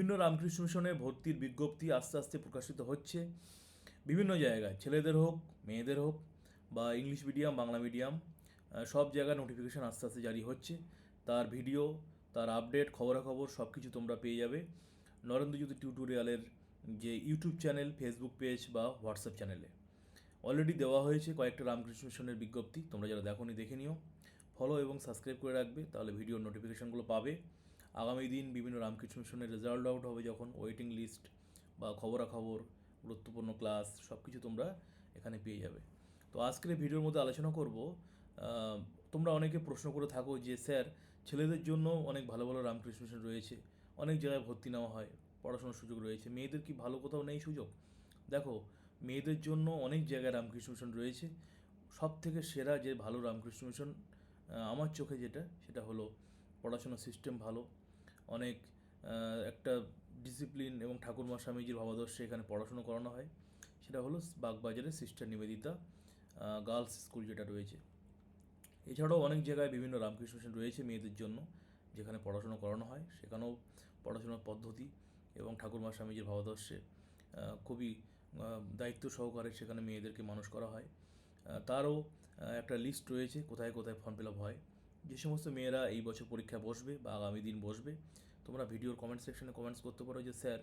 বিভিন্ন রামকৃষ্ণ মিশনে ভর্তির বিজ্ঞপ্তি আস্তে আস্তে প্রকাশিত হচ্ছে। বিভিন্ন জায়গায়, ছেলেদের হোক, মেয়েদের হোক বা ইংলিশ মিডিয়াম, বাংলা মিডিয়াম সব জায়গায় নোটিফিকেশান আস্তে আস্তে জারি হচ্ছে। তার ভিডিও, তার আপডেট, খবরাখবর সব কিছু তোমরা পেয়ে যাবে। নরেন্দ্রজ্যোতি টিউটোরিয়ালের যে ইউটিউব চ্যানেল ফেসবুক পেজ বা হোয়াটসঅ্যাপ চ্যানেলে অলরেডি দেওয়া হয়েছে কয়েকটা রামকৃষ্ণ মিশনের বিজ্ঞপ্তি, তোমরা যারা দেখোনি দেখে নিও। ফলো এবং সাবস্ক্রাইব করে রাখবে, তাহলে ভিডিওর নোটিফিকেশানগুলো পাবে। আগামী দিন বিভিন্ন রামকৃষ্ণ মিশনের রেজাল্ট আউট হবে যখন ওয়েটিং লিস্ট বা খবরাখবর, গুরুত্বপূর্ণ ক্লাস সব কিছু তোমরা এখানে পেয়ে যাবে। তো আজকের ভিডিওর মধ্যে আলোচনা করব তোমরা অনেকে প্রশ্ন করে থাকো যে, স্যার, ছেলেদের জন্য অনেক ভালো ভালো রামকৃষ্ণ মিশন রয়েছে, অনেক জায়গায় ভর্তি নেওয়া হয়, পড়াশোনার সুযোগ রয়েছে, মেয়েদের কি ভালো কোথাও নেই সুযোগ? দেখো, মেয়েদের জন্য অনেক জায়গায় রামকৃষ্ণ মিশন রয়েছে। সব থেকে সেরা যে ভালো রামকৃষ্ণ মিশন আমার চোখে যেটা, সেটা হলো পড়াশোনার সিস্টেম ভালো অনেক একটা ডিসিপ্লিন এবং ঠাকুরমা স্বামীজির ভাবাদর্শে এখানে পড়াশুনো করানো হয়। সেটা হলো বাগবাজারের সিস্টার নিবেদিতা গার্লস স্কুল যেটা রয়েছে। এছাড়াও অনেক জায়গায় বিভিন্ন রামকৃষ্ণ মিশন রয়েছে মেয়েদের জন্য, যেখানে পড়াশুনো করানো হয়। সেখানেও পড়াশোনার পদ্ধতি এবং ঠাকুরমা স্বামীজির ভাবাদর্শে খুবই দায়িত্ব সহকারে সেখানে মেয়েদেরকে মানুষ করা হয়। তারও একটা লিস্ট রয়েছে, কোথায় কোথায় ফর্ম ফিল আপ হয়। যে সমস্ত মেয়েরা এই বছর পরীক্ষায় বসবে বা আগামী দিন বসবে, তোমরা ভিডিওর কমেন্ট সেকশনে কমেন্টস করতে পারো যে, স্যার,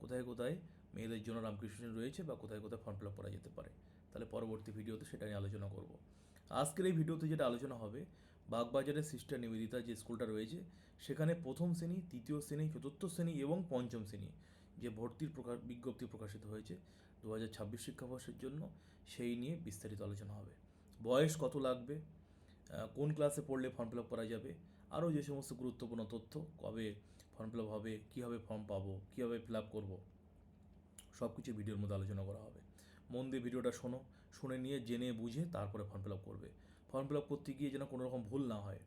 কোথায় কোথায় মেয়েদের জন্য রামকৃষ্ণ রয়েছে বা কোথায় কোথায় ফর্ম ফিল আপ করা যেতে পারে? তাহলে পরবর্তী ভিডিওতে সেটা নিয়ে আলোচনা করব। আজকের এই ভিডিওতে যেটা আলোচনা হবে, বাগবাজারের সিস্টার নিবেদিতা যে স্কুলটা রয়েছে, সেখানে প্রথম শ্রেণি, তৃতীয় শ্রেণি, চতুর্থ শ্রেণি এবং পঞ্চম শ্রেণি যে ভর্তির প্রকাশ বিজ্ঞপ্তি প্রকাশিত হয়েছে দু হাজার ছাব্বিশ শিক্ষাবর্ষের জন্য, সেই নিয়ে বিস্তারিত আলোচনা হবে। বয়স কত লাগবে? কোন ক্লাসে পড়লে ফর্ম ফিল আপ করা যাবে? আরও যে সমস্ত গুরুত্বপূর্ণ তথ্য, কবে ফর্ম ফিল আপ হবে, কীভাবে ফর্ম পাবো, কীভাবে ফিল আপ করব সব কিছু ভিডিওর মধ্যে আলোচনা করা হবে। মন দিয়ে ভিডিওটা শোনো, শুনে নিয়ে, জেনে বুঝে তারপরে ফর্ম ফিল আপ করবে। ফর্ম ফিল আপ করতে গিয়ে যেন কোনো রকম ভুল না হয়।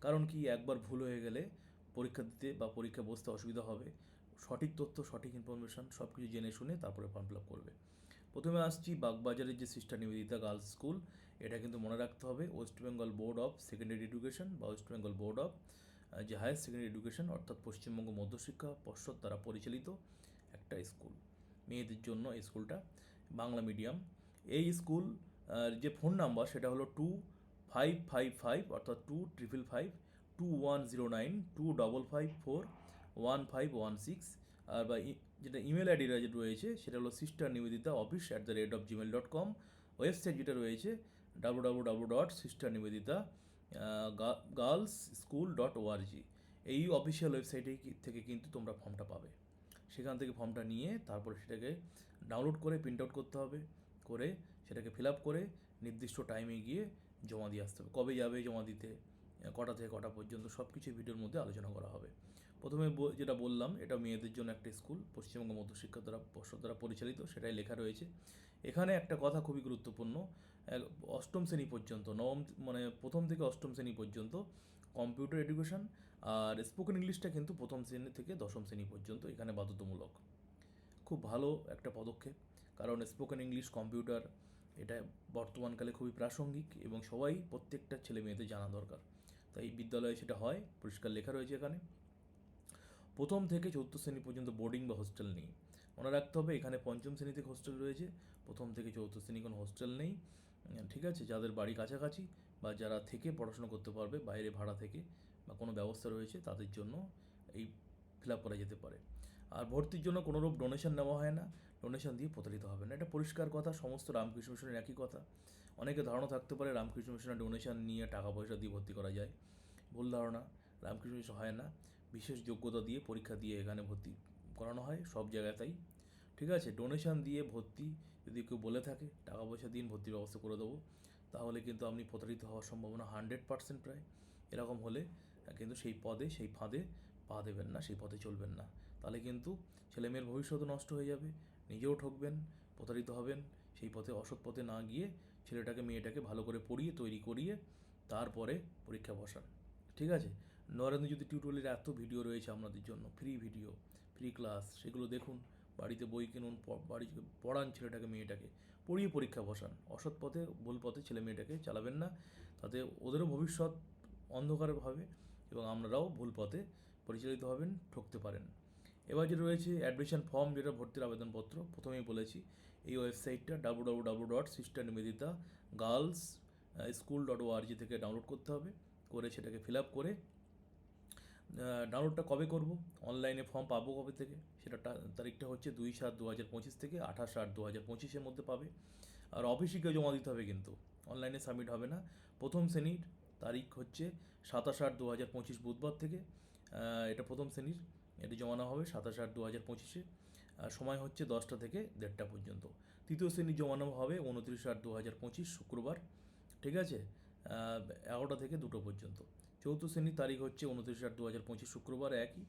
কারণ কি, একবার ভুল হয়ে গেলে পরীক্ষা দিতে বা পরীক্ষা বসতে অসুবিধা হবে। সঠিক তথ্য, সঠিক ইনফরমেশন সব কিছু জেনে শুনে তারপরে ফর্ম ফিল আপ করবে। প্রথমে আসছি বাগবাজারের যে সিস্টার নিবেদিতা গার্লস স্কুল। এটা কিন্তু মনে রাখতে হবে, West Bengal board of secondary education বা ওয়েস্ট বেঙ্গল বোর্ড অফ যে হায়ার সেকেন্ডারি এডুকেশন অর্থাৎ পশ্চিমবঙ্গ মধ্যশিক্ষা পর্ষদ দ্বারা পরিচালিত একটা স্কুল, মেয়েদের জন্য এই স্কুলটা, বাংলা মিডিয়াম। এই স্কুল যে ফোন নাম্বার সেটা হলো টু ফাইভ ফাইভ ফাইভ অর্থাৎ two triple five, two one zero nine, two double five four, one five one six, আর বা যেটা ইমেল আইডি রয়েছে, সেটা হলো sister Nivedita office at the rate of Gmail dot com website যেটা রয়েছে W W W dot sister Nivedita girls school dot O R G এই official ওয়েবসাইটে থেকে কিন্তু তোমরা ফর্মটা পাবে। সেখান থেকে ফর্মটা নিয়ে তারপরে সেটাকে ডাউনলোড করে প্রিন্ট আউট করতে হবে, করে সেটাকে ফিল আপ করে নির্দিষ্ট টাইমে গিয়ে জমা দিয়ে আসতে হবে। কবে যাবে জমা দিতে, কটা থেকে কটা পর্যন্ত সব কিছু ভিডিওর মধ্যে আলোচনা করা হবে। প্রথমে যেটা বললাম, এটা মেয়েদের জন্য একটা স্কুল, পশ্চিমবঙ্গ মধ্যশিক্ষা দ্বারা, পর্ষদ দ্বারা পরিচালিত, সেটাই লেখা রয়েছে। এখানে একটা কথা খুবই গুরুত্বপূর্ণ অষ্টম শ্রেণি পর্যন্ত, নবম মানে প্রথম থেকে অষ্টম শ্রেণি পর্যন্ত কম্পিউটার এডুকেশন আর স্পোকেন ইংলিশটা কিন্তু প্রথম শ্রেণি থেকে দশম শ্রেণি পর্যন্ত এখানে বাধ্যতামূলক। খুব ভালো একটা পদক্ষেপ, কারণ স্পোকেন ইংলিশ কম্পিউটার এটা বর্তমানকালে খুবই প্রাসঙ্গিক এবং সবাই প্রত্যেকটা ছেলে মেয়েদের জানা দরকার। তাই বিদ্যালয়ে সেটা হয়, পরিষ্কার লেখা রয়েছে এখানে। প্রথম থেকে চতুর্থ শ্রেণি পর্যন্ত বোর্ডিং বা হোস্টেল নেই। মনে রাখতে হবে, এখানে পঞ্চম শ্রেণি থেকে হোস্টেল রয়েছে, প্রথম থেকে চতুর্থ শ্রেণি কোনো হোস্টেল নেই। ঠিক আছে? যাদের বাড়ি কাছাকাছি বা যারা থেকে পড়াশোনা করতে পারবে, বাইরে ভাড়া থেকে বা কোনো ব্যবস্থা রয়েছে, তাদের জন্য এই ফিল আপ করা যেতে পারে। আর ভর্তির জন্য কোনোরূপ ডোনেশন নেওয়া হয় না ডোনেশন দিয়ে প্রতারিত হবে না। এটা পরিষ্কার কথা, সমস্ত রামকৃষ্ণ মিশনের একই কথা। অনেকে ধারণা থাকতে পারে, রামকৃষ্ণ মিশনের ডোনেশন নিয়ে টাকা পয়সা দিয়ে ভর্তি করা যায়। ভুল ধারণা, রামকৃষ্ণ মিশন হয় না। বিশেষ যোগ্যতা দিয়ে পরীক্ষা দিয়ে এখানে ভর্তি করানো হয়, সব জায়গাতেই। ঠিক আছে? ডোনেশন দিয়ে ভর্তি যদি কেউ বলে থাকে টাকা পয়সা দিন, ভর্তির ব্যবস্থা করে দেবো। তাহলে কিন্তু আপনি প্রতারিত হওয়ার সম্ভাবনা হান্ড্রেড পার্সেন্ট প্রায়। এরকম হলে কিন্তু সেই পদে, সেই ফাঁদে পা দেবেন না, সেই পথে চলবেন না। তাহলে কিন্তু ছেলেমেয়ের ভবিষ্যৎ নষ্ট হয়ে যাবে, নিজেও ঠকবেন, প্রতারিত হবেন, সেই পথে অসৎ পথে না গিয়ে ছেলেটাকে, মেয়েটাকে ভালো করে পড়িয়ে, তৈরি করিয়ে তারপরে পরীক্ষা বসান। ঠিক আছে? নরেন্দ্র যদি টিউটোরিয়ালের এত ভিডিও রয়েছে আপনাদের জন্য ফ্রি ভিডিও ফ্রি ক্লাস সেগুলো দেখুন, বাড়িতে বই কিনুন বাড়ি পড়ান ছেলেটাকে, মেয়েটাকে, পড়িয়ে পরীক্ষা বসান। অসৎ পথে, ভুল পথে ছেলে মেয়েটাকে চালাবেন না, তাতে ওদেরও ভবিষ্যৎ অন্ধকারে হবে এবং আপনারাও ভুল পথে পরিচালিত হবেন, ঠকতে পারেন। এবার যেটা রয়েছে অ্যাডমিশন ফর্ম যেটা ভর্তির আবেদনপত্র, প্রথমেই বলেছি, এই ওয়েবসাইটটা W W W dot sister Nivedita girls school dot O R G থেকে ডাউনলোড করতে হবে, করে সেটাকে ফিল আপ করে ডাউনলোডটা কবে করব? অনলাইনে ফর্ম পাবো কবে থেকে? সেটা তারিখটা হচ্ছে দুই সাত দু হাজার পঁচিশ থেকে আঠাশ আট দু হাজার পঁচিশের মধ্যে পাবে। আর অফিসে গিয়ে জমা দিতে হবে কিন্তু। অনলাইনে সাবমিট হবে না। প্রথম শ্রেণির তারিখ হচ্ছে সাতাশ আট দু হাজার পঁচিশ বুধবার থেকে এটা প্রথম শ্রেণির। এটি জমানো হবে সাতাশ আট দু হাজার পঁচিশে। সময় হচ্ছে দশটা থেকে দেড়টা পর্যন্ত। তৃতীয় শ্রেণি জমানো হবে উনত্রিশ আট দু হাজার পঁচিশ শুক্রবার, ঠিক আছে? এগারোটা থেকে দুটো পর্যন্ত। চৌথ শ্রেণির তারিখ হচ্ছে উনত্রিশ আট দু হাজার পঁচিশ শুক্রবার একই।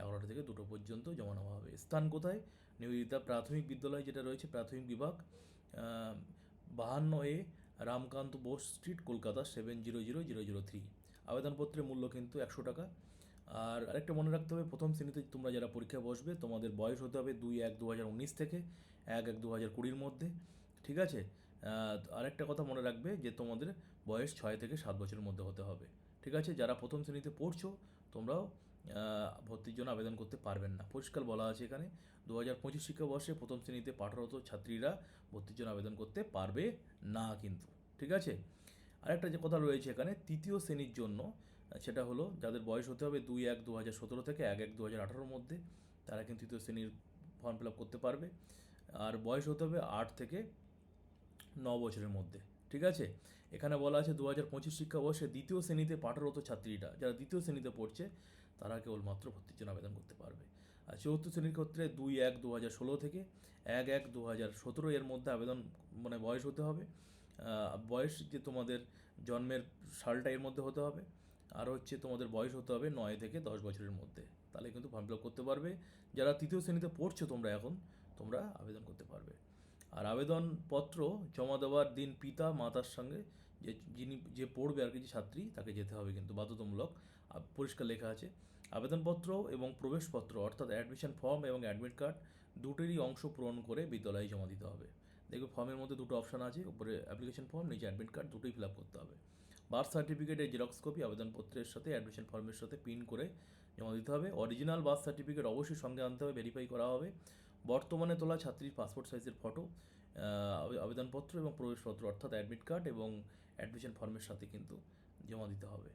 এগারোটা থেকে দুটো পর্যন্ত জমা নেওয়া হবে। স্থান কোথায়? নিবেদিতা প্রাথমিক বিদ্যালয় যেটা রয়েছে, প্রাথমিক বিভাগ বাহান্ন A Ramkanta Bose street, Kolkata seven zero zero zero zero three. আবেদনপত্রের মূল্য কিন্তু একশো টাকা। আর আরেকটা মনে রাখতে হবে, প্রথম শ্রেণীতে তোমরা যারা পরীক্ষা বসবে, তোমাদের বয়স হতে হবে দুই এক দু হাজার উনিশ থেকে এক এক দু হাজার কুড়ির মধ্যে। ঠিক আছে? আরেকটা কথা মনে রাখবে যে তোমাদের বয়স ছয় থেকে সাত বছরের মধ্যে হতে হবে। ঠিক আছে? যারা প্রথম শ্রেণীতে পড়ছো, তোমরাও ভর্তির জন্য আবেদন করতে পারবেন না। পরিষ্কার বলা আছে এখানে দু হাজার পঁচিশ শিক্ষাবর্ষে প্রথম শ্রেণীতে পাঠরত ছাত্রীরা ভর্তির জন্য আবেদন করতে পারবে না কিন্তু, ঠিক আছে? আরেকটা যে কথা রয়েছে এখানে, তৃতীয় শ্রেণির জন্য, সেটা হলো যাদের বয়স হতে হবে দুই এক দু হাজার সতেরো থেকে এক এক দু হাজার আঠারোর মধ্যে, তারা কিন্তু তৃতীয় শ্রেণির ফর্ম ফিল আপ করতে পারবে। আর বয়স হতে হবে আট থেকে ন বছরের মধ্যে ঠিক আছে? এখানে বলা আছে দু হাজার পঁচিশ শিক্ষাবর্ষে দ্বিতীয় শ্রেণীতে পাঠরত ছাত্রীরা, যারা দ্বিতীয় শ্রেণীতে পড়ছে, তারা কেবলমাত্র ভর্তির জন্য আবেদন করতে পারবে। আর চতুর্থ শ্রেণির ক্ষেত্রে দুই এক দু হাজার ষোলো থেকে এক এক দু হাজার সতেরো এর মধ্যে আবেদন মানে বয়স হতে হবে। বয়স যে তোমাদের জন্মের সালটা এর মধ্যে হতে হবে। আর হচ্ছে তোমাদের বয়স হতে হবে নয় থেকে দশ বছরের মধ্যে। তাহলে কিন্তু ফর্ম ফিল আপ করতে পারবে। যারা তৃতীয় শ্রেণীতে পড়ছো তোমরা এখন, তোমরা আবেদন করতে পারবে। আর আবেদনপত্র জমা দেওয়ার দিন পিতা মাতার সঙ্গে যে যিনি, যে পড়বে আর কি, যে ছাত্রী, তাকে যেতে হবে কিন্তু বাধ্যতামূলক। পরিষ্কার লেখা আছে। আবেদনপত্র এবং প্রবেশপত্র অর্থাৎ অ্যাডমিশন ফর্ম এবং অ্যাডমিট কার্ড দুটোরই অংশ পূরণ করে বিদ্যালয়ে জমা দিতে হবে। দেখবে ফর্মের মধ্যে দুটো অপশান আছে, উপরে অ্যাপ্লিকেশন ফর্ম, নিচে অ্যাডমিট কার্ড, দুটোই ফিল আপ করতে হবে। বার্থ সার্টিফিকেটের জেরক্স কপি আবেদনপত্রের সাথে অ্যাডমিশন ফর্মের সাথে প্রিন্ট করে জমা দিতে হবে। অরিজিনাল বার্থ সার্টিফিকেট অবশ্যই সঙ্গে আনতে হবে ভেরিফাই করা হবে। বর্তমানে তোলা ছাত্রীর পাসপোর্ট সাইজের ফটো আবেদনপত্র এবং প্রবেশপত্র, অর্থাৎ অ্যাডমিট কার্ড এবং অ্যাডমিশন ফর্মের সাথে কিন্তু জমা দিতে হবে।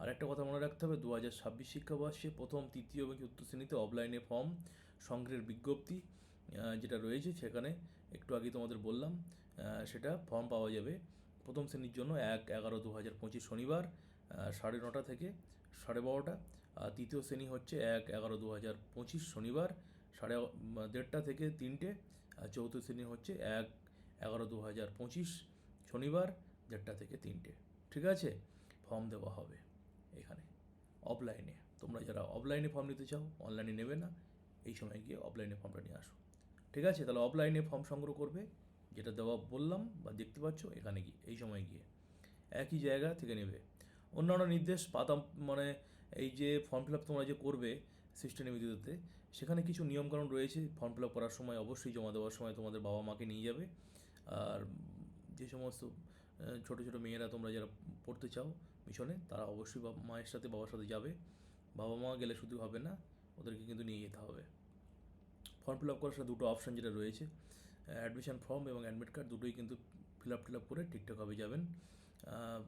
আর একটা কথা মনে রাখতে হবে দু হাজার ছাব্বিশ শিক্ষাবর্ষে প্রথম, তৃতীয় এবং চতুর্থ শ্রেণীতে অফলাইনে ফর্ম সংগ্রহের বিজ্ঞপ্তি যেটা রয়েছে সেখানে একটু আগে তোমাদের বললাম সেটা ফর্ম পাওয়া যাবে। প্রথম শ্রেণির জন্য এক, এগারো দু হাজার পঁচিশ শনিবার সাড়ে নটা থেকে সাড়ে বারোটা, আর তৃতীয় শ্রেণি হচ্ছে এক, এগারো দু হাজার পঁচিশ শনিবার সাড়ে দেড়টা থেকে তিনটে, আর চৌথ শ্রেণি হচ্ছে এক, এগারো দু হাজার পঁচিশ, শনিবার দেড়টা থেকে তিনটে। ঠিক আছে? ফর্ম দেওয়া হবে এখানে অফলাইনে তোমরা যারা অফলাইনে ফর্ম নিতে চাও অনলাইনে নেবে না, এই সময় গিয়ে অফলাইনে ফর্মটা নিয়ে আসো। ঠিক আছে? তাহলে অফলাইনে ফর্ম সংগ্রহ করবে, যেটা দেওয়া বললাম বা দেখতে পাচ্ছ, এখানে গিয়ে, এই সময় গিয়ে। একই জায়গা থেকে নেবে। অন্যান্য নির্দেশ পাতা মানে এই যে ফর্ম ফিল আপ তোমরা যে করবে সিস্টেম নিবেদিততে সেখানে কিছু নিয়মকানুন রয়েছে ফর্ম ফিল আপ করার সময় অবশ্যই জমা দেওয়ার সময় তোমাদের বাবা মাকে নিয়ে যাবে। আর যে সমস্ত ছোটো ছোটো মেয়েরা তোমরা যারা পড়তে চাও মিশনে, তারা অবশ্যই মায়ের সাথে বাবার সাথে যাবে। বাবা মা গেলে শুধু হবে না, ওদেরকে কিন্তু নিয়ে যেতে হবে। ফর্ম ফিল আপ করার সাথে দুটো অপশান যেটা রয়েছে অ্যাডমিশন ফর্ম এবং অ্যাডমিট কার্ড দুটোই কিন্তু ফিল আপ টিল আপ করে ঠিকঠাকভাবে যাবেন।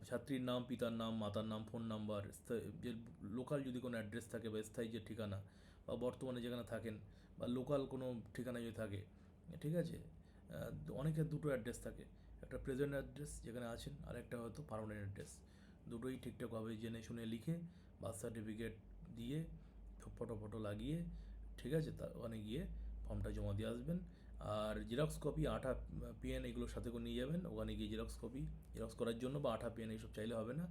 ছাত্রীর নাম, পিতার নাম, মাতার নাম ফোন নাম্বার যে লোকাল যদি কোনো অ্যাড্রেস থাকে বা স্থায়ী যে ঠিকানা বা বর্তমানে যেখানে থাকেন বা লোকাল কোনো ঠিকানা যদি থাকে, ঠিক আছে? অনেকের দুটো অ্যাড্রেস থাকে। একটা প্রেজেন্ট অ্যাড্রেস যেখানে আছেন, আর একটা হয়তো পারমানেন্ট অ্যাড্রেস দুটোই ঠিকঠাকভাবে জেনে শুনে লিখে বার্থ সার্টিফিকেট দিয়ে ফটো ফটো লাগিয়ে, ঠিক আছে? তা ওখানে গিয়ে ফর্মটা জমা দিয়ে আসবেন। আর জেরক্স কপি আঠা পেন এগুলোর সাথে করে নিয়ে যাবেন। ওখানে গিয়ে জেরক্স কপি জেরক্স করার জন্য বা আঠা পেন এইসব চাইলে হবে না,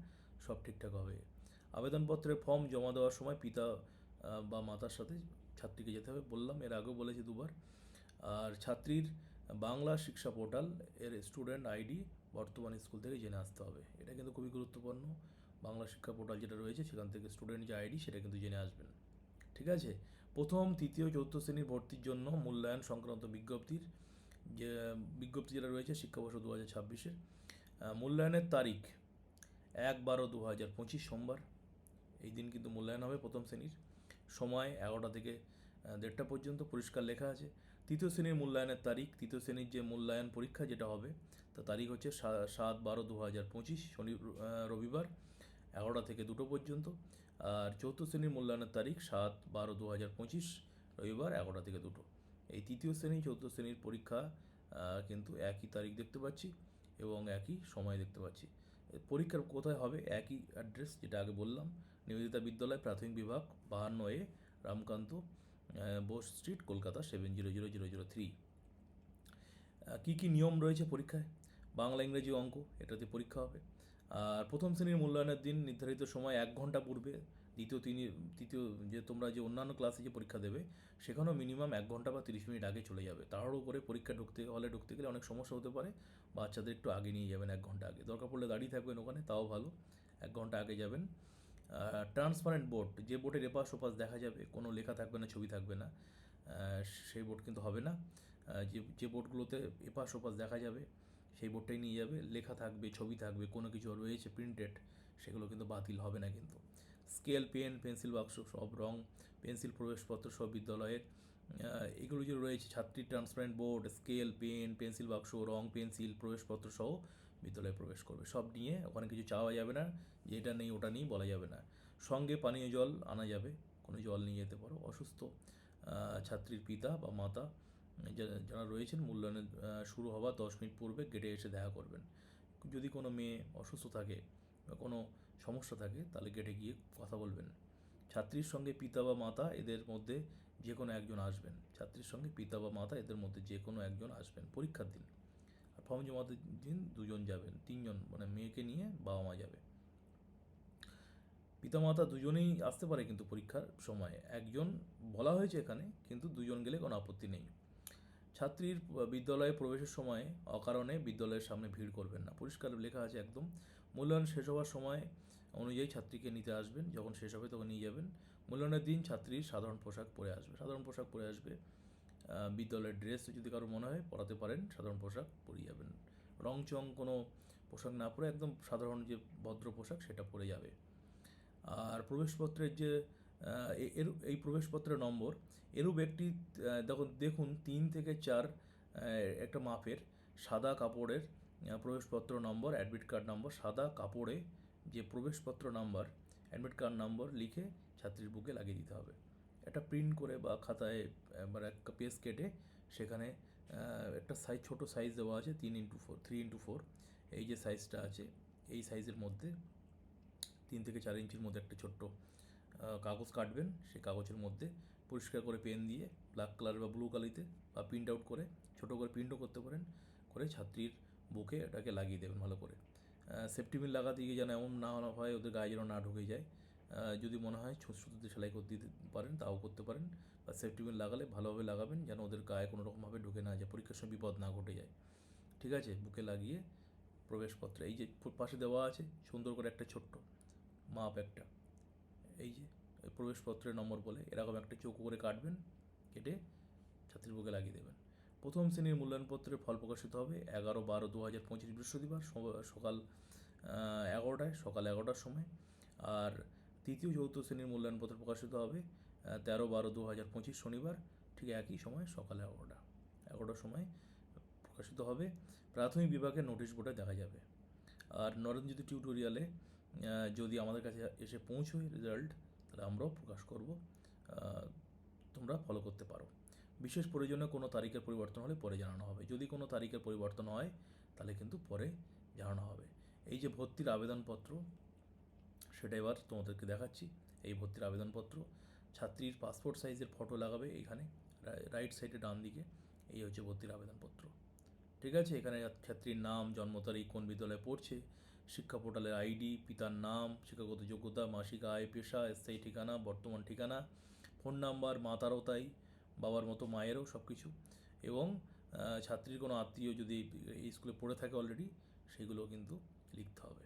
সব ঠিকঠাক হবে। আবেদনপত্রের ফর্ম জমা দেওয়ার সময় পিতা বা মাতার সাথে ছাত্রীকে যেতে হবে। বললাম, এর আগেও বলেছি দুবার। আর ছাত্রীর বাংলা শিক্ষা পোর্টাল, এর স্টুডেন্ট আইডি বর্তমান স্কুল থেকে জেনে আসতে হবে। এটা কিন্তু খুবই গুরুত্বপূর্ণ। বাংলা শিক্ষা পোর্টাল যেটা রয়েছে, সেখান থেকে স্টুডেন্ট যে আইডি, সেটা কিন্তু জেনে আসবেন। ঠিক আছে? প্রথম, তৃতীয়, চতুর্থ শ্রেণির ভর্তির জন্য মূল্যায়ন সংক্রান্ত বিজ্ঞপ্তির যে, বিজ্ঞপ্তি যেটা রয়েছে, শিক্ষাবর্ষ দু হাজার ছাব্বিশের মূল্যায়নের তারিখ, এক বারো দু হাজার পঁচিশ সোমবার। এই দিন কিন্তু মূল্যায়ন হবে প্রথম শ্রেণির। সময় এগারোটা থেকে দেড়টা পর্যন্ত পরিষ্কার লেখা আছে। তৃতীয় শ্রেণির মূল্যায়নের তারিখ, তৃতীয় শ্রেণির যে মূল্যায়ন পরীক্ষা যেটা হবে তা তারিখ হচ্ছে সাত বারো দু হাজার পঁচিশ, শনি রবিবার এগারোটা থেকে দুটো পর্যন্ত। আর চৌদ্দ শ্রেণির মূল্যায়নের তারিখ সাত বারো দু হাজার পঁচিশ, রবিবার এগারোটা থেকে দুটো। এই তৃতীয় শ্রেণি চতুর্থ শ্রেণির পরীক্ষা কিন্তু একই তারিখ দেখতে পাচ্ছি এবং একই সময় দেখতে পাচ্ছি। পরীক্ষার কোথায় হবে, একই অ্যাড্রেস যেটা আগে বললাম নিবেদিতা বিদ্যালয় প্রাথমিক বিভাগ বাহান্ন A Ramkanta Bose street, Kolkata seven zero zero zero zero three কী কী নিয়ম রয়েছে পরীক্ষায়? বাংলা, ইংরেজি অঙ্ক, এটাতে পরীক্ষা হবে। আর প্রথম শ্রেণির মূল্যায়নের দিন নির্ধারিত সময় এক ঘণ্টা পূর্বে দ্বিতীয় তিনি, তৃতীয় যে তোমরা যে অন্যান্য ক্লাসে যে পরীক্ষা দেবে, সেখানেও মিনিমাম এক ঘণ্টা বা তিরিশ মিনিট আগে চলে যাবে। তাড়াহুড়ো করে পরীক্ষা ঢুকতে হলে ঢুকতে গেলে অনেক সমস্যা হতে পারে। বাচ্চাদের একটু আগে নিয়ে যাবেন এক ঘণ্টা আগে। দরকার পড়লে দাঁড়িয়ে থাকবেন ওখানে, তাও ভালো। এক ঘণ্টা আগে যাবেন। ট্রান্সপারেন্ট বোর্ড যে বোর্ডের এপাশ ওপাশ দেখা যাবে, কোনো লেখা থাকবে না, ছবি থাকবে না সেই বোর্ড কিন্তু হবে না। যে যে বোর্ডগুলোতে এপাশ ওপাশ দেখা যাবে, সেই বোর্ডটাই নিয়ে যাবে, লেখা থাকবে, ছবি থাকবে, কোনো কিছু রয়েছে প্রিন্টেড সেগুলো কিন্তু বাতিল হবে না কিন্তু। স্কেল পেন পেন্সিল বাক্স সব রং পেন্সিল প্রবেশপত্র সব বিদ্যালয়ের এগুলো যে রয়েছে, ছাত্রী transparent board scale pen pencil বাক্স রং পেন্সিল প্রবেশপত্র সহ বিদ্যালয়ে প্রবেশ করবে। সব নিয়ে ওখানে কিছু চাওয়া যাবে না যে এটা নেই ওটা নেই বলা যাবে না। সঙ্গে পানীয় জল আনা যাবে, কোনো জল নিয়ে যেতে পারো। অসুস্থ ছাত্রীর পিতা বা মাতা যারা রয়েছেন, মূল্যায়নের শুরু হওয়ার দশ মিনিট পূর্বে গেটে এসে দেখা করবেন। যদি কোনো মেয়ে অসুস্থ থাকে বা কোনো সমস্যা থাকে, তাহলে গেটে গিয়ে কথা বলবেন। ছাত্রীর সঙ্গে পিতা বা মাতা এদের মধ্যে যে কোনো একজন আসবেন। ছাত্রীর সঙ্গে পিতা বা মাতা এদের মধ্যে যে কোনো একজন আসবেন পরীক্ষার দিন। ফর্ম জমাতে দিন, দুজন যাবেন, তিনজন মানে মেয়েকে নিয়ে বাবা মা যাবে। পিতামাতা দুজনেই আসতে পারে কিন্তু পরীক্ষার সময়। একজন বলা হয়েছে এখানে, কিন্তু দুজন গেলে কোনো আপত্তি নেই। ছাত্রীর বিদ্যালয়ে প্রবেশের সময় অকারণে বিদ্যালয়ের সামনে ভিড় করবেন না। পরিষ্কার লেখা আছে একদম। মূল্যায়ন শেষ হওয়ার সময় অনুযায়ী ছাত্রীকে নিতে আসবেন। যখন শেষ হবে তখন নিয়ে যাবেন। মূল্যায়নের দিন ছাত্রীর সাধারণ পোশাক পরে আসবে। সাধারণ পোশাক পরে আসবে। বিদ্যালয়ের ড্রেস যদি কারও মনে হয়, পরাতে পারেন, সাধারণ পোশাক পরে যাবেন। রং চং কোনো পোশাক না পরে একদম সাধারণ যে ভদ্র পোশাক, সেটা পরে যাবে। আর প্রবেশপত্রের যে এর, এই প্রবেশপত্রের নম্বর, এরূপ একটি দেখুন দেখুন, তিন থেকে চার একটা মাপের সাদা কাপড়ের প্রবেশপত্র নম্বর অ্যাডমিট কার্ড নম্বর, সাদা কাপড়ে যে প্রবেশপত্র নাম্বার অ্যাডমিট কার্ড নম্বর লিখে ছাত্রীর বুকে লাগিয়ে দিতে হবে। একটা প্রিন্ট করে বা খাতায় এবার একটা পেজ কেটে সেখানে একটা সাইজ ছোট সাইজ দেওয়া আছে, তিন into four three into four এই যে সাইজটা আছে, এই সাইজের মধ্যে তিন থেকে চার ইঞ্চির মধ্যে একটা ছোট্ট কাগজ কাটবেন। সেই কাগজের মধ্যে পরিষ্কার করে পেন দিয়ে ব্ল্যাক কালার বা ব্লু কালিতে বা প্রিন্ট আউট করে ছোটো করে প্রিন্টও করতে পারেন। করে ছাত্রীর বুকে এটাকে লাগিয়ে দেবেন ভালো করে। সেফটিপিন লাগাতে গিয়ে যেন এমন না হয়, ওদের গায়ে যেন না ঢুকে যায়। যদি মনে হয় ছোট সেলাই করতে দিতে পারেন, তাও করতে পারেন। বা সেফটিপিন লাগালে ভালোভাবে লাগাবেন, যেন ওদের গায়ে কোনো রকমভাবে ঢুকে না যায়, পরীক্ষার সময় বিপদ না ঘটে যায়। ঠিক আছে? বুকে লাগিয়ে প্রবেশপত্র, এই যে পাশে দেওয়া আছে, সুন্দর করে একটা ছোট্ট মাপ একটা। এই যে প্রবেশপত্রের নম্বর বলে, এরকম একটা চৌকো করে কাটবেন, কেটে ছাত্রীর বুকে লাগিয়ে দেবেন। প্রথম শ্রেণির মূল্যায়নপত্রের ফল প্রকাশিত হবে এগারো বারো দু হাজার পঁচিশ বৃহস্পতিবার সকাল এগারোটায়, সকাল এগারোটার সময়। আর তৃতীয় চতুর্থ শ্রেণির মূল্যায়নপত্র প্রকাশিত হবে তেরো বারো দু হাজার পঁচিশ শনিবার, ঠিক একই সময় সকালে এগারোটা, এগারোটার সময় প্রকাশিত হবে। প্রাথমিক বিভাগের নোটিশ বোর্ডে দেখা যাবে। আর নরেন্দ্র টিউটোরিয়ালে যদি আমাদের কাছে এসে পৌঁছয় রেজাল্ট, তাহলে আমরাও প্রকাশ করব তোমরা ফলো করতে পারো। বিশেষ প্রয়োজনে কোনো তারিখের পরিবর্তন হলে পরে জানানো হবে। যদি কোনো তারিখের পরিবর্তন হয়, তাহলে কিন্তু পরে জানানো হবে। এই যে ভর্তির আবেদনপত্র সেটা এবার তোমাদেরকে দেখাচ্ছি। এই ভর্তির আবেদনপত্র। ছাত্রীর পাসপোর্ট সাইজের ফটো লাগাবে এখানে রাইট সাইডে ডান দিকে এই হচ্ছে ভর্তির আবেদনপত্র। ঠিক আছে? এখানে ছাত্রীর নাম, জন্ম তারিখ, কোন বিদ্যালয়ে পড়ছে, শিক্ষা পোর্টালের আইডি, পিতার নাম, শিক্ষাগত যোগ্যতা, মাসিক আয়, পেশা, স্থায়ী ঠিকানা, বর্তমান ঠিকানা, ফোন নাম্বার মাতারও তাই বাবার মতো মায়েরও সব কিছু এবং ছাত্রীর কোনো আত্মীয় যদি এই স্কুলে পড়ে থাকে অলরেডি সেগুলো কিন্তু লিখতে হবে।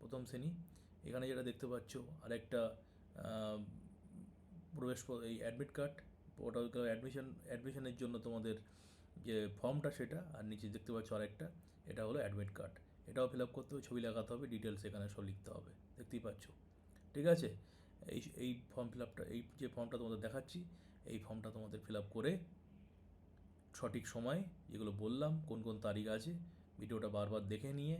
প্রথম শ্রেণি এখানে যেটা দেখতে পাচ্ছ আরেকটা আহ, প্রবেশ এই অ্যাডমিট কার্ড ওটা অ্যাডমিশন অ্যাডমিশনের জন্য তোমাদের যে ফর্মটা সেটা আর নিচে দেখতে পাচ্ছ আরেকটা এটা হলো অ্যাডমিট কার্ড এটাও ফিল আপ করতে হবে ছবি লাগাতে হবে ডিটেলস এখানে সব লিখতে হবে দেখতেই পাচ্ছ। ঠিক আছে? এই এই ফর্ম ফিল আপটা এই যে ফর্মটা তোমাদের দেখাচ্ছি এই ফর্মটা তোমাদের ফিল আপ করে সঠিক সময় যেগুলো বললাম কোন কোন তারিখ আছে ভিডিওটা বারবার দেখে নিয়ে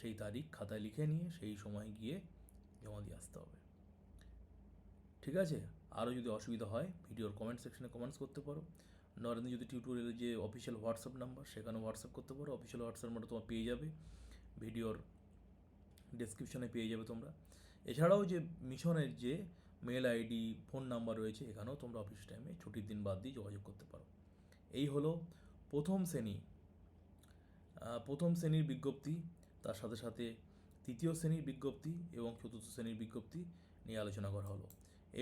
সেই তারিখ খাতায় লিখে নিয়ে সেই সময় গিয়ে জমা দিয়ে আসতে হবে। ঠিক আছে? আরও যদি অসুবিধা হয়, ভিডিওর কমেন্ট সেকশনে কমেন্টস করতে পারো। নরেন্দ্র, যদি টিউটোরিয়ালের যে অফিসিয়াল হোয়াটসঅ্যাপ নাম্বার সেখানে হোয়াটসঅ্যাপ করতে পারো। অফিসিয়াল হোয়াটসঅ্যাপ নাম্বার তোমার পেয়ে যাবে। ভিডিওর ডেসক্রিপশনে পেয়ে যাবে তোমরা। এছাড়াও যে মিশনের যে মেল আইডি ফোন নাম্বার রয়েছে, এখানেও তোমরা অফিস টাইমে ছুটির দিন বাদ দিয়ে যোগাযোগ করতে পারো। এই হলো প্রথম শ্রেণি। প্রথম শ্রেণির বিজ্ঞপ্তি। তার সাথে সাথে তৃতীয় শ্রেণির বিজ্ঞপ্তি এবং চতুর্থ শ্রেণির বিজ্ঞপ্তি নিয়ে আলোচনা করা হলো।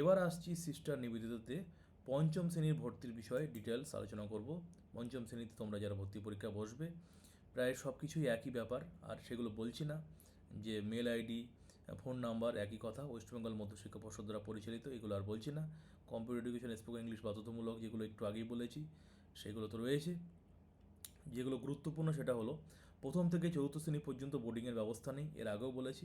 এবার আসছি সিস্টার নিবেদিততে পঞ্চম শ্রেণির ভর্তির বিষয়ে ডিটেলস আলোচনা করব। পঞ্চম শ্রেণীতে তোমরা যারা ভর্তি পরীক্ষা বসবে, প্রায় সব কিছুই একই ব্যাপার, আর সেগুলো বলছি না যে মেল আইডি, ফোন নাম্বার একই কথা, ওয়েস্ট বেঙ্গল মধ্যশিক্ষা পর্ষদ দ্বারা পরিচালিত, এগুলো আর বলছি না। কম্পিউটার এডুকেশন, স্পোকেন ইংলিশ বাধ্যতামূলক, যেগুলো একটু আগেই বলেছি, সেগুলো তো রয়েছে। যেগুলো গুরুত্বপূর্ণ সেটা হলো প্রথম থেকে চতুর্থ শ্রেণি পর্যন্ত বোর্ডিংয়ের ব্যবস্থা নেই, এর আগেও বলেছি।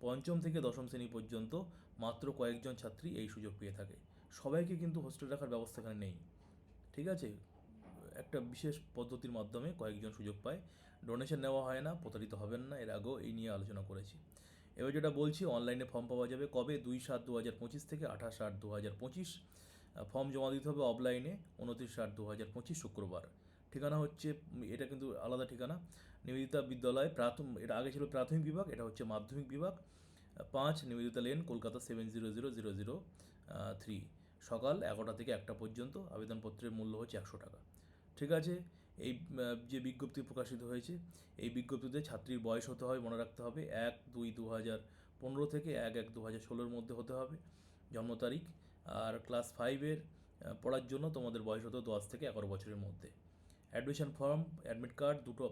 পঞ্চম থেকে দশম শ্রেণি পর্যন্ত মাত্র কয়েকজন ছাত্রী এই সুযোগ পেয়ে থাকে। সবাইকে কিন্তু হোস্টেল রাখার ব্যবস্থা এখানে নেই। ঠিক আছে? একটা বিশেষ পদ্ধতির মাধ্যমে কয়েকজন সুযোগ পায়। ডোনেশন নেওয়া হয় না, প্রতারিত হবেন না, এর আগেও এই নিয়ে আলোচনা করেছি। এবার যেটা বলছি অনলাইনে ফর্ম পাওয়া যাবে কবে? দুই সাত দু হাজার পঁচিশ থেকে আঠাশ আট দু হাজার পঁচিশ। ফর্ম জমা দিতে হবে অফলাইনে উনত্রিশ আট দু হাজার পঁচিশ শুক্রবার। ঠিকানা হচ্ছে, এটা কিন্তু আলাদা ঠিকানা। নিবেদিতা বিদ্যালয় প্রাথমিক এটা আগে ছিল প্রাথমিক বিভাগ, এটা হচ্ছে মাধ্যমিক বিভাগ। পাঁচ, Nivedita lane, Kolkata seven zero zero zero zero three সকাল এগারোটা থেকে একটা পর্যন্ত আবেদনপত্রের মূল্য হচ্ছে একশো টাকা। ঠিক আছে? এই যে বিজ্ঞপ্তি প্রকাশিত হয়েছে, এই বিজ্ঞপ্তিতে ছাত্রীর বয়স হতে হবে, মনে রাখতে হবে, এক, দুই দু হাজার পনেরো থেকে এক এক দু হাজার ষোলোর মধ্যে হতে হবে। জন্ম তারিখ, আর ক্লাস ফাইভের পড়ার জন্য তোমাদের বয়স হতো দশ থেকে এগারো বছরের মধ্যে। অ্যাডমিশন ফর্ম অ্যাডমিট কার্ড দুটো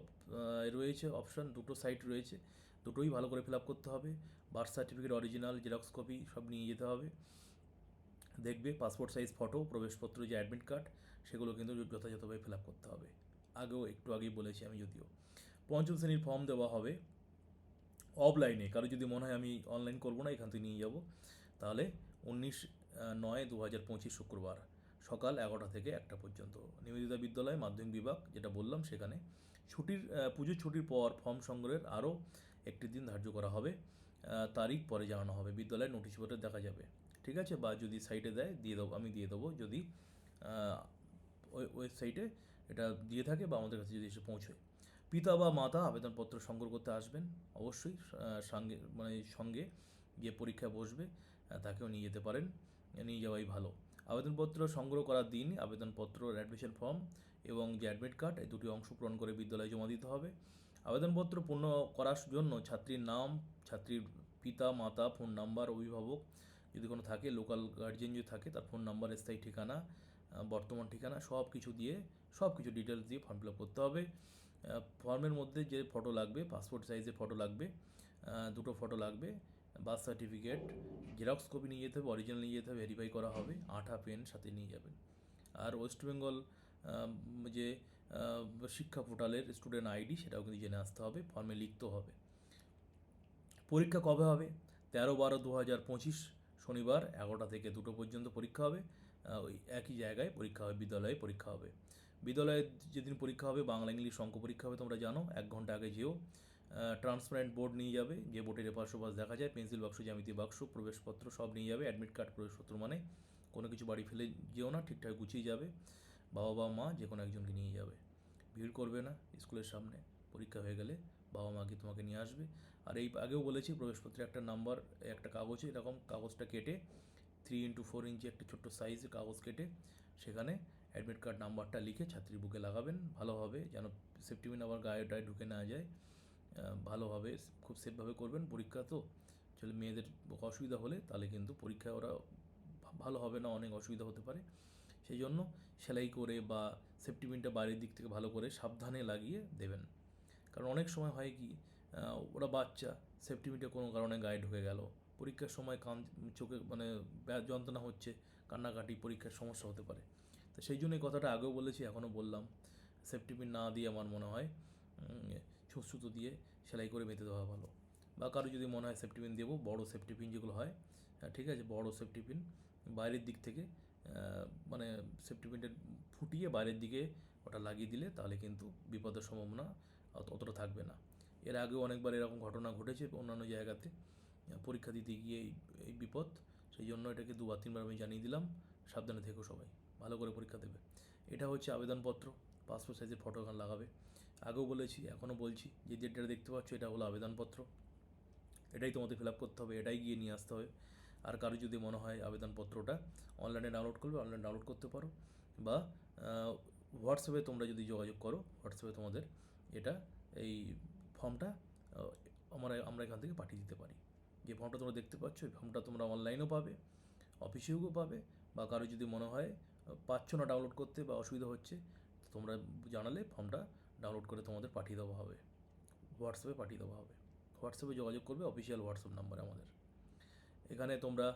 রয়েছে অপশন দুটো সাইট রয়েছে। দুটোই ভালো করে ফিল আপ করতে হবে। Birth certificate original xerox copy সব নিয়ে যেতে হবে। দেখবে পাসপোর্ট সাইজ ফটো প্রবেশপত্র, যে অ্যাডমিট কার্ড সেগুলো কিন্তু যথাযথভাবে ফিল আপ করতে হবে। আগেও, একটু আগেই বলেছি আমি যদিও। পঞ্চম শ্রেণির ফর্ম দেওয়া হবে। অফলাইনে কারও যদি মনে হয় আমি অনলাইন করব না, এখান থেকে নিয়ে যাব। তাহলে উনিশ নয় দু হাজার পঁচিশ শুক্রবার। সকাল এগারোটা থেকে একটা পর্যন্ত। নিবেদিতা বিদ্যালয়, মাধ্যমিক বিভাগ, যেটা বললাম সেখানে। ছুটির পুজোর ছুটির পর ফর্ম সংগ্রহের আরও একটি দিন ধার্য করা হবে। তারিখ পরে জানানো হবে। বিদ্যালয়ের নোটিশ বোর্ডে দেখা যাবে। ঠিক আছে? বা যদি সাইটে দেয়, দিয়ে দেবো, আমি দিয়ে দেবো। যদি ওয়েবসাইটে এটা দিয়ে থাকে বা আমাদের কাছে যদি এসে পৌঁছয়। পিতা বা মাতা আবেদনপত্র সংগ্রহ করতে আসবেন। অবশ্যই সঙ্গে মানে সঙ্গে গিয়ে পরীক্ষায় বসবে। তাকেও নিয়ে যেতে পারেন। নিয়ে যাওয়াই ভালো। আবেদনপত্র সংগ্রহ করার দিন আবেদনপত্র অ্যাডমিশন ফর্ম এবং যে অ্যাডমিট কার্ড, এই দুটি অংশ পূরণ করে বিদ্যালয়ে জমা দিতে হবে। আবেদনপত্র পূর্ণ করার জন্য ছাত্রীর নাম, ছাত্রীর পিতা, মাতা, ফোন নাম্বার, অভিভাবক যদি কোনো থাকে, লোকাল গার্জিয়ান যদি থাকে, তার ফোন নাম্বার, স্থায়ী ঠিকানা বর্তমান ঠিকানা সব কিছু দিয়ে, সব কিছু ডিটেলস দিয়ে ফর্ম ফিল আপ করতে হবে। ফর্মের মধ্যে যে ফটো লাগবে পাসপোর্ট সাইজের ফটো লাগবে দুটো ফটো লাগবে বার্থ সার্টিফিকেট, জেরক্স কপি নিয়ে যেতে হবে অরিজিনাল নিয়ে যেতে হবে ভেরিফাই করা হবে, আঠা পেন সাথে নিয়ে যাবেন। আর ওয়েস্ট বেঙ্গল যে শিক্ষা পোর্টালের স্টুডেন্ট আইডি সেটাও কিন্তু জেনে আসতে হবে ফর্মে লিখতে হবে। পরীক্ষা কবে হবে? তেরো বারো দু হাজার পঁচিশ শনিবার এগারোটা থেকে দুটো পর্যন্ত পরীক্ষা হবে। ওই একই জায়গায় পরীক্ষা হবে, বিদ্যালয়ে পরীক্ষা হবে। বিদ্যালয়ে যেদিন পরীক্ষা হবে বাংলা ইংলিশ অঙ্ক পরীক্ষা হবে, তোমরা জানো, এক ঘণ্টা আগে যেও। ট্রান্সপারেন্ট বোর্ড নিয়ে যাবে যে বোর্ডের এপাশ ওপাশ দেখা যায় পেন্সিল বাক্স জ্যামিতি বাক্স প্রবেশপত্র সব নিয়ে যাবে অ্যাডমিট কার্ড প্রবেশপত্র মানে কোনো কিছু বাড়ি ফেলে যেও না, ঠিকঠাক গুছিয়ে যাবে, বাবা বা মা যে কোনো একজনকে নিয়ে যাবে। ভিড় করবে না, স্কুলের সামনে, পরীক্ষা হয়ে গেলে বাবা মাকে তোমাকে নিয়ে আসবে। আর এই আগেও বলেছি, প্রবেশপত্রে একটা নাম্বার একটা কাগজে, এরকম কাগজটা কেটে থ্রি ইন্টু ফোর ইঞ্চি একটা ছোট্ট সাইজের কাগজ কেটে, সেখানে অ্যাডমিট কার্ড নাম্বারটা লিখে ছাত্রীর বুকে লাগাবেন ভালোভাবে যেন সেফটিপিন আবার গায়ে টায়ে ঢুকে না যায়। ভালোভাবে, খুব সেফভাবে করবেন পরীক্ষা তো। চলে মেয়েদের অসুবিধা হলে তাহলে কিন্তু পরীক্ষায় ওরা ভালো হবে না, অনেক অসুবিধা হতে পারে। সেই জন্য সেলাই করে বা সেফটিপিনটা বাইরের দিক থেকে ভালো করে সাবধানে লাগিয়ে দেবেন। কারণ অনেক সময় হয় কি ওরা বাচ্চা সেফটিপিনটা কোনো কারণে গায়ে ঢুকে গেল। পরীক্ষার সময় কান, চোখে মানে যন্ত্রণা হচ্ছে, কান্নাকাটি, পরীক্ষার সমস্যা হতে পারে। তো সেই জন্য এই কথাটা আগেও বলেছি, এখনও বললাম। সেফটিপিন না দিয়ে আমার মনে হয় সুতো দিয়ে সেলাই করে বেঁধে দেওয়া ভালো। বা কারও যদি মনে হয় সেফটিপিন দেবো, বড় সেফটিপিন যেগুলো হয় ঠিক আছে, বড় সেফটিপিন বাইরের দিক থেকে মানে সেফটি পিনটা ফুটিয়ে বাইরের দিকে ওটা লাগিয়ে দিলে তাহলে কিন্তু বিপদের সম্ভাবনা অতটা থাকবে না। এর আগেও অনেকবার এরকম ঘটনা ঘটেছে অন্যান্য জায়গাতে পরীক্ষা দিতে গিয়ে এই বিপদ, সেই জন্য এটাকে দুবার, তিনবার আমি জানিয়ে দিলাম, সাবধানে থেকো সবাই, ভালো করে পরীক্ষা দেবে। এটা হচ্ছে আবেদনপত্র পাসপোর্ট সাইজের ফটো এখানে লাগাবে। আগেও বলেছি, এখনও বলছি, যে যেটা দেখতে পাচ্ছ এটা হলো আবেদনপত্র। এটাই তোমাদের ফিল আপ করতে হবে, এটাই গিয়ে নিয়ে আসতে হবে। আর কারও যদি মনে হয় আবেদনপত্রটা অনলাইনে ডাউনলোড করবে অনলাইনে ডাউনলোড করতে পারো। বা হোয়াটসঅ্যাপে তোমরা যদি যোগাযোগ করো হোয়াটসঅ্যাপে তোমাদের এটা, এই ফর্মটা আমরা আমরা এখান থেকে পাঠিয়ে দিতে পারি। যে ফর্মটা তোমরা দেখতে পাচ্ছ, এই ফর্মটা তোমরা অনলাইনেও পাবে, অফিসেও পাবে, বা কারও যদি মনে হয় পাচ্ছ না ডাউনলোড করতে বা অসুবিধা হচ্ছে তোমরা জানালে ফর্মটা ডাউনলোড করে তোমাদের পাঠিয়ে দেওয়া হবে। হোয়াটসঅ্যাপে পাঠিয়ে দেওয়া হবে। হোয়াটসঅ্যাপে যোগাযোগ করবে অফিসিয়াল হোয়াটসঅ্যাপ নাম্বার আমাদের। এখানে তোমরা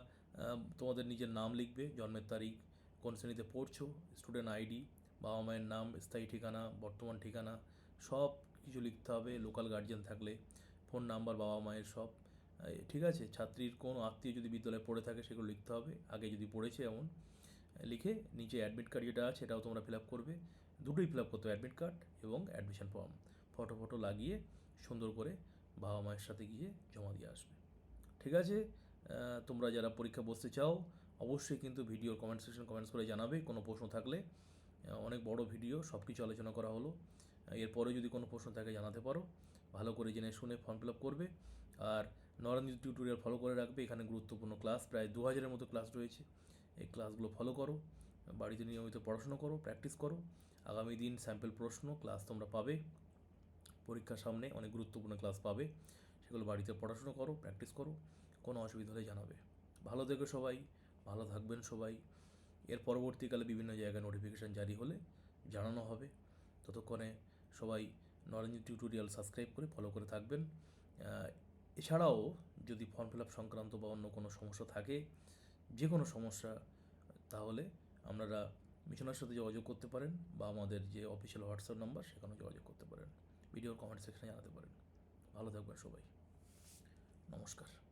তোমাদের নিজের নাম লিখবে, জন্মের তারিখ, কোন শ্রেণীতে পড়ছো স্টুডেন্ট আইডি বাবা মায়ের নাম, স্থায়ী ঠিকানা, বর্তমান ঠিকানা, সব কিছু লিখতে হবে লোকাল গার্জিয়ান থাকলে ফোন নাম্বার বাবা মায়ের সব। ঠিক আছে? ছাত্রীর কোন আত্মীয় যদি বিদ্যালয়ে পড়ে থাকে, সেগুলো লিখতে হবে। আগে যদি পড়েছে এমন, লিখে নিচে অ্যাডমিট কার্ড যেটা আছে সেটাও তোমরা ফিল আপ করবে। দুটোই ফিল আপ করতে হবে অ্যাডমিট কার্ড এবং অ্যাডমিশন ফর্ম ফটো ফটো লাগিয়ে সুন্দর করে বাবা মায়ের সাথে গিয়ে জমা দিয়ে আসবে। ঠিক আছে? তোমরা যারা পরীক্ষা বসতে চাও অবশ্যই কিন্তু ভিডিও কমেন্ট সেকশন কমেন্টস করে জানাবে কোনো প্রশ্ন থাকলে। অনেক বড় ভিডিও সব কিছু আলোচনা করা হলো। আহ, এরপরে যদি কোনো প্রশ্ন থাকে জানাতে পারো। ভালো করে জেনে শুনে ফর্ম ফিল আপ করবে। আর নরেন্দ্র টিউটোরিয়াল ফলো করে রাখবে। এখানে গুরুত্বপূর্ণ ক্লাস প্রায় দু হাজারের মতো ক্লাস রয়েছে। এই ক্লাসগুলো ফলো করো। বাড়িতে নিয়মিত পড়াশোনা করো প্র্যাকটিস করো, আগামী দিন স্যাম্পল প্রশ্ন ক্লাস তোমরা পাবে, পরীক্ষার সামনে অনেক গুরুত্বপূর্ণ ক্লাস পাবে, সেগুলো বাড়িতে পড়াশুনো করো প্র্যাকটিস করো, কোনো অসুবিধা হলে জানাবে। ভালো থেকো সবাই, ভালো থাকবেন সবাই। এর পরবর্তীকালে বিভিন্ন জায়গায় নোটিফিকেশান জারি হলে জানানো হবে। ততক্ষণে সবাই নরেন্দ্র টিউটোরিয়াল সাবস্ক্রাইব করে ফলো করে থাকবেন। এছাড়াও যদি ফর্ম ফিল আপ সংক্রান্ত বা অন্য কোনো সমস্যা থাকে যে কোনো সমস্যা, তাহলে আপনারা মিশনের সাথে যোগাযোগ করতে পারেন বা আমাদের যে অফিসিয়াল হোয়াটসঅ্যাপ নাম্বার সেখানেও যোগাযোগ করতে পারেন। ভিডিওর কমেন্ট সেকশনে জানাতে পারেন। ভালো থাকবেন সবাই। নমস্কার।